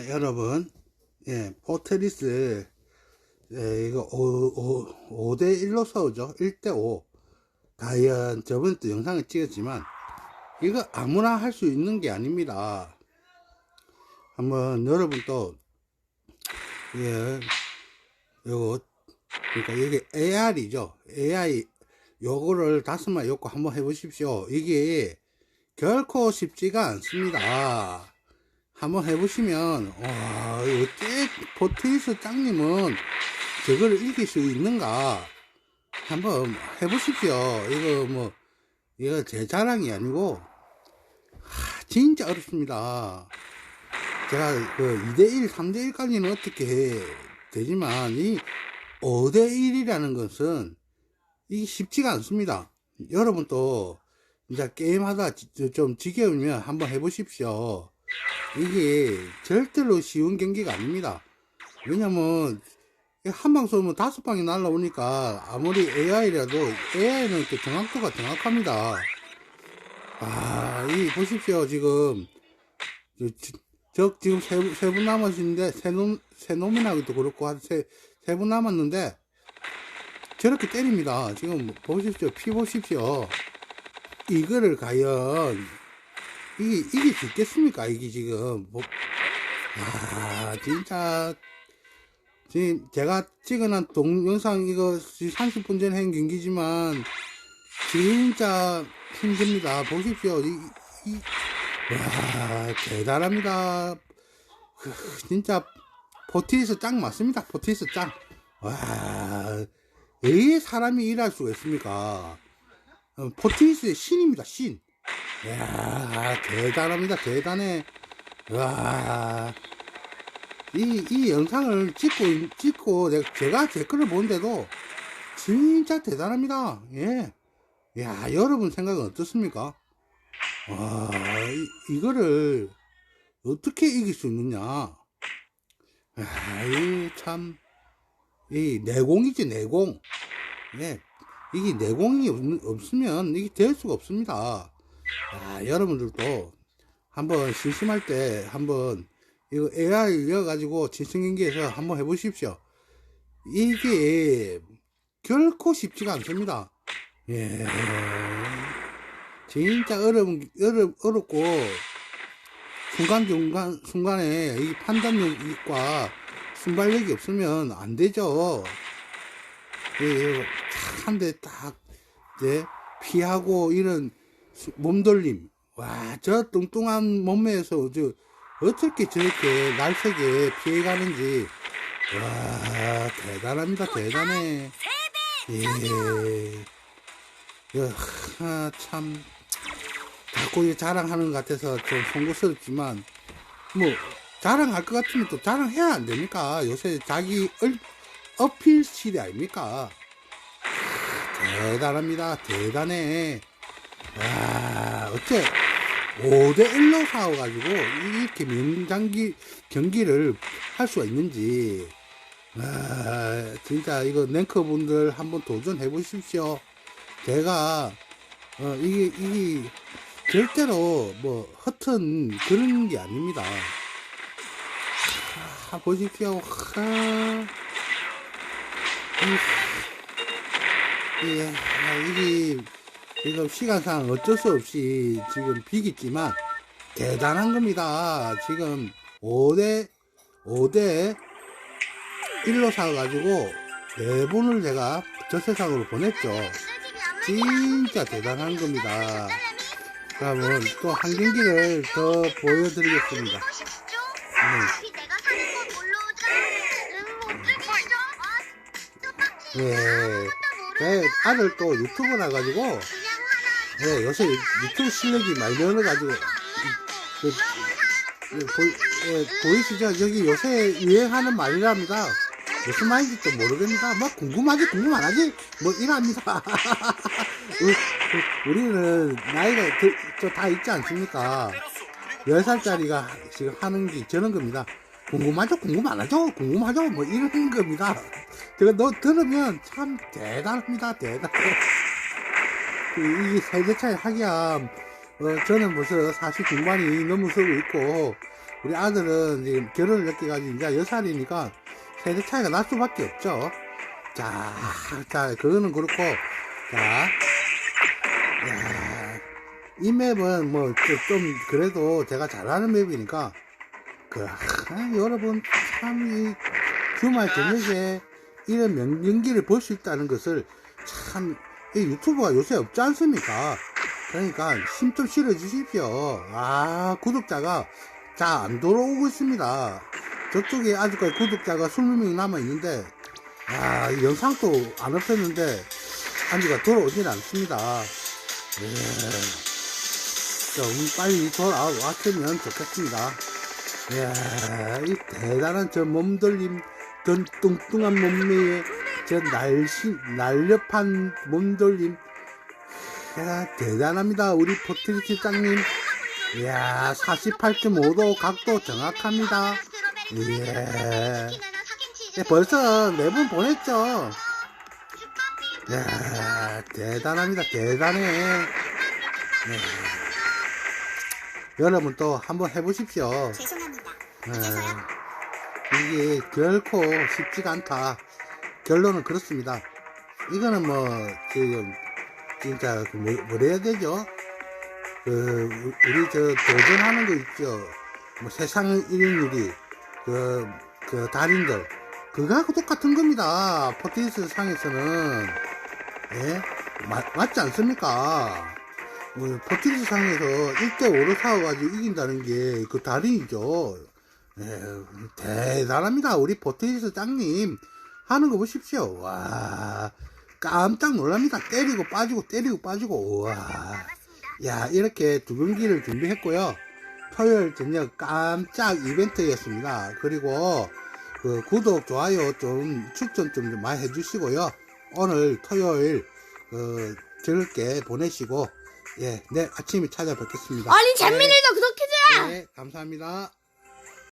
자, 여러분, 예, 포트리스, 예, 이거 5, 5, 대 1로 싸우죠. 1대 5. 과연 저번 또 영상을 찍었지만, 이거 아무나 할 수 있는 게 아닙니다. 한번 여러분 또, 예, 요거, 그러니까 이게 AR이죠. AI, 요거를 다섯만 엮고 한번 해 보십시오. 이게 결코 쉽지가 않습니다. 한번 해보시면 와 어째 포트리스 짱님은 저걸 이길 수 있는가? 한번 해보십시오. 이거 뭐 이거 제 자랑이 아니고 하, 진짜 어렵습니다. 제가 그 2대1 3대1까지는 어떻게 해 되지만 이 5대1이라는 것은 이게 쉽지가 않습니다. 여러분도 이제 게임하다 지- 좀 지겨우면 한번 해보십시오 이게 절대로 쉬운 경기가 아닙니다. 왜냐면 한방 쏘면 다섯 방이 날라오니까 아무리 AI라도 AI는 또 정확도가 정확합니다. 아, 이 보십시오 지금 저, 지금 세분 남았는데 세놈 세 놈이나도 그렇고 한 세 세 분 남았는데 저렇게 때립니다. 지금 보십시오 피 보십시오. 이거를 과연 이게, 이게 죽겠습니까? 이게 지금. 뭐, 아, 진짜. 지금 제가 찍어놓은 동영상 이거 30분 전에 한 경기지만, 진짜 힘듭니다. 보십시오. 이, 이, 와, 대단합니다. 그, 진짜, 포티스 짱 맞습니다. 포티스 짱. 와, 왜 사람이 일할 수가 있습니까? 어, 포티스의 신입니다, 신. 이야, 대단합니다. 대단해. 와. 이, 이 영상을 찍고, 찍고, 제가 댓글을 보는데도 진짜 대단합니다. 예. 야, 여러분 생각은 어떻습니까? 와, 이, 이거를 어떻게 이길 수 있느냐. 아, 이 참, 이 내공이지, 내공. 예. 이게 내공이 없- 없으면 이게 될 수가 없습니다. 아, 여러분들도 한번 심심할 때 한번 이거 AI 이어가지고 지성경기에서 한번 해보십시오. 이게 결코 쉽지가 않습니다. 예. 진짜 어려운, 어렵, 어렵고, 순간순간, 순간에 이 판단력과 순발력이 없으면 안 되죠. 예, 한대 딱, 이제, 피하고 이런 수- 몸돌림. 와, 저 뚱뚱한 몸매에서 저 어떻게 저렇게 날쌔게 피해가는지. 와, 대단합니다. 대단해. 예. 야, 아, 참. 자꾸 이 자랑하는 것 같아서 좀 송구스럽지만, 뭐, 자랑할 것 같으면 또 자랑해야 안 됩니까? 요새 자기 얼, 어필 시대 아닙니까? 대단합니다. 대단해. 와, 어째 5대1로 싸워가지고 이렇게 명장기 경기를 할 수가 있는지. 와, 진짜 이거 랭커 분들 한번 도전해 보십시오. 제가, 어, 이게, 이게 절대로 뭐 허튼 그런 게 아닙니다. 하, 보십시오. 하. 이, 예, 아, 이게 지금 시간상 어쩔 수 없이 지금 비겠지만 대단한 겁니다. 지금 5대 5대 1로 사가지고 네 분을 제가 저 세상으로 보냈죠. 진짜 대단한 겁니다. 그러면 또 한 경기를 더 보여드리겠습니다. 네. 예. 제 아들 또 유튜브라 가지고 예, 요새 유튜브 실력이 많이 늘어가지고 그, 그, 보, 예, 보이시죠? 여기 요새 유행하는 말이랍니다. 무슨 말인지 또 모르겠습니다. 뭐 궁금하지 궁금 안 하지? 뭐 이랍니다. 우리, 는 나이가 저다 있지 않습니까? 10살짜리가 지금 하는 게 저런 겁니다. 궁금하죠? 궁금 안 하죠? 궁금하죠? 뭐 이런 겁니다. 제가 너 들으면 참 대단합니다. 대단해. 그, 이 세대 차이 하기야, 어, 저는 벌써 40 중반이 넘어서고 있고, 우리 아들은 지금 결혼을 늦게 가지고 이제 6살이니까 세대 차이가 날 수밖에 없죠. 자, 자, 그거는 그렇고, 자, 야, 이 맵은 뭐, 좀, 좀 그래도 제가 잘하는 맵이니까, 그, 아, 여러분, 참, 이, 주말 저녁에 이런 명, 연기를 볼 수 있다는 것을 참, 이 유튜브가 요새 없지 않습니까? 그러니까 힘 좀 실어 주십시오. 아, 구독자가 잘 안 돌아오고 있습니다. 저쪽에 아직까지 구독자가 20명 남아 있는데, 아, 이 영상도 안 없었는데, 한지가 돌아오진 않습니다. 예. 좀 빨리 돌아왔으면 좋겠습니다. 이야, 이 대단한 저 몸돌림, 저 뚱뚱한 몸매에 저 날씨, 날렵한 몸돌림. 야, 대단합니다. 우리 포트리 실장님. 이야, 48.5도 각도 정확합니다. 예. 예, 벌써 네 분 보냈죠? 이야, 대단합니다. 대단해. 네. 여러분 또 한번 해보십시오. 죄송합니다. 예, 이게 결코 쉽지가 않다. 결론은 그렇습니다. 이거는 뭐, 지금, 진짜, 그 뭐, 뭐라 해야 되죠? 그, 우리 저 도전하는 거 있죠? 뭐 세상 1인 1위, 그, 그 달인들. 그거하고 똑같은 겁니다. 포티스 상에서는. 예? 마- 맞지 않습니까? 뭐, 포티스 상에서 1대5로 싸워가지고 이긴다는 게 그 달인이죠. 예, 대단합니다. 우리 포테이스 짱님. 하는 거 보십시오. 와, 깜짝 놀랍니다. 때리고 빠지고, 때리고 빠지고, 와. 야, 이렇게 두 경기를 준비했고요. 토요일 저녁 깜짝 이벤트였습니다. 그리고, 그, 구독, 좋아요 좀 추천 좀 많이 해주시고요. 오늘 토요일, 그, 즐겁게 보내시고, 예, 내일 아침에 찾아뵙겠습니다. 아니 잼민이도 구독해줘. 네, 감사합니다.